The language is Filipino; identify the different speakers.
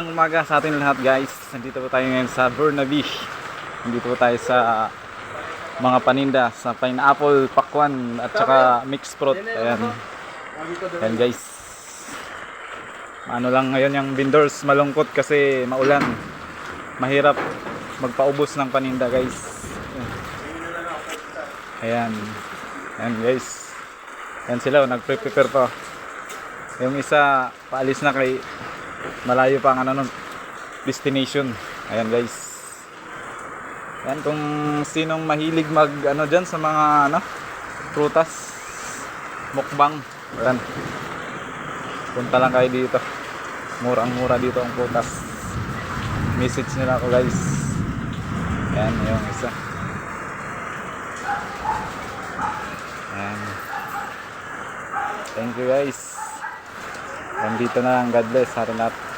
Speaker 1: Ang umaga sa ating lahat guys. Nandito po tayo ngayon sa Burnaby. Nandito po tayo sa mga paninda sa pineapple, pakwan at saka mixed fruit. Ayan. Ayan guys. Ano lang ngayon yung vendors malungkot kasi maulan. Mahirap magpaubos ng paninda guys. Ayan. Ayan guys. Ayan sila, oh, nagpre-prepare pa. Yung isa, paalis na kay malayo pa ang ano nun, destination. Ayan guys. Ayan kung sinong mahilig mag ano dyan sa mga ano, prutas, mukbang. Ayan. Punta lang kayo dito. Murang-mura dito ang prutas. Message nila ako guys. Ayan, yung isa. Ayan. Thank you guys. Nandito na lang. God bless. Sa lahat.